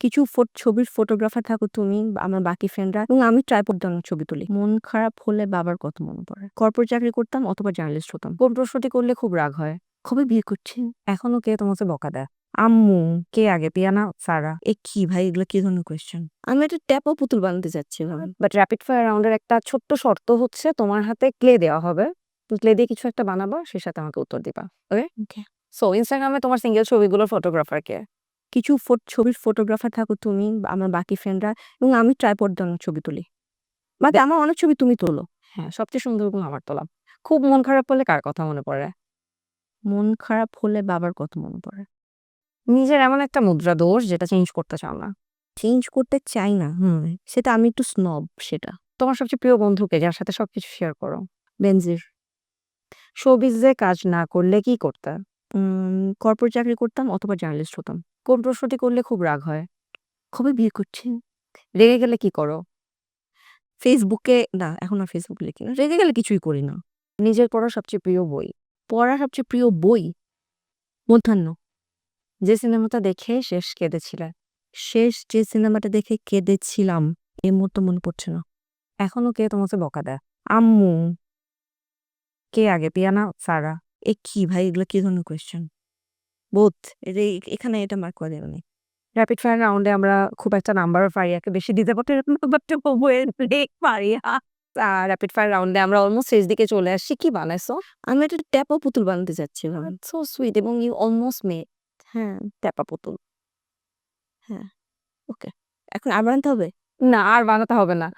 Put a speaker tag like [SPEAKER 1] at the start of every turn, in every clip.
[SPEAKER 1] কিছু ছবির ফটোগ্রাফার থাকো তুমি, আমার বাকি ফ্রেন্ডরা এবং আমি ট্রাইপড দিয়ে ছবি তুলি। মন খারাপ হলে বাবার কত মনে পড়ে। কর্পোরেট চাকরি করতাম অথবা জার্নালিস্ট হতাম। কোন প্রশ্নটি করলে খুব রাগ হয়? খুবই বিয়ে করছেন? এখনও কে তোমাকে বকা দেয়? আম্মু। কে আগে পিয়ানা? সারা? এ কি ভাই এগুলো কি ধরনের কোয়েশ্চেন? আমি একটা ট্যাপা পুতুল বানাতে চাচ্ছি ভাবে। বাট র‍্যাপিড ফায়ার রাউন্ডের একটা ছোট্ট শর্ত হচ্ছে তোমার হাতে ক্লে দেওয়া হবে। ক্লে দিয়ে কিছু একটা বানাবা, সে সাথে আমাকে উত্তর দিবা। ওকে। সো ইনস্টাগ্রামে তোমার সিঙ্গেল ছবিগুলোর ফটোগ্রাফার কে? কিছু ফোট ছবির ফটোগ্রাফার থাকো তুমি, আমার বাকি ফ্রেন্ডরা এবং আমি ট্রাইপড অনেক ছবি তুলি। বাট আমার অনেক ছবি তুমি তোলো। হ্যাঁ, সবচেয়ে সুন্দরগুলো আমার তোলা। খুব মন খারাপ হলে কার কথা মনে পড়ে? মন খারাপ হলে বাবার কথা মনে পড়ে। নিজের এমন একটা মুদ্রা দোষ যেটা চেঞ্জ করতে চাও না। চেঞ্জ করতে চাই না। হুম, সেটা আমি একটু স্নব সেটা। তোমার সবচেয়ে প্রিয় বন্ধুকে যার সাথে সবকিছু শেয়ার করো? বেনজির। শোবিজে কাজ না করলে কি করতে? উম কর্পোরেট চাকরি করতাম অথবা জার্নালিস্ট হতাম। কোন প্রশ্নটি করলে খুব রাগ হয়? খুবই বিয়ে করছেন? রেগে গেলে কি করো? ফেসবুকে না, এখন আর ফেসবুক লিখি না। রেগে গেলে কিছুই করি না। নিজের পড়া সবচেয়ে প্রিয় বই? পড়া সবচেয়ে প্রিয় বই? মধ্যাহ্ন। যে সিনেমাটা দেখে শেষ কেঁদেছিলে? শেষ যে সিনেমাটা দেখে কেঁদেছিলাম, এই মুহূর্তে মনে পড়ছে না। এখনও কে তোমাকে বকা দেয়? আম্মু। কে আগে পিয়ানা? সারা? এ কি ভাই এগুলো কি ধরনের কোয়েশ্চেন? বোথ। এখানে এটা মার্ক করে দেওনি। র‍্যাপিড ফায়ার রাউন্ডে আমরা খুব একটা নাম্বার ফারিয়াকে বেশি দিতে ফারিয়া। র‍্যাপিড ফায়ার রাউন্ডে আমরা অলমোস্ট শেষ দিকে চলে আসছি। কি বানাইছো? আমি একটা ট্যাপা পুতুল বানাতে চাচ্ছি সো সুইট এবং ইউ অলমোস্ট মেড। হ্যাঁ, ট্যাপা পুতুল। হ্যাঁ, ওকে। এখন আর বানাতে হবে? না, আর বানাতে হবে না।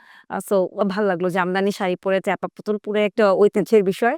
[SPEAKER 1] সো ভালো লাগল জামদানি শাড়ি পরে ট্যাপা পুতুল পুরো একটা ঐতিহ্যের বিষয়।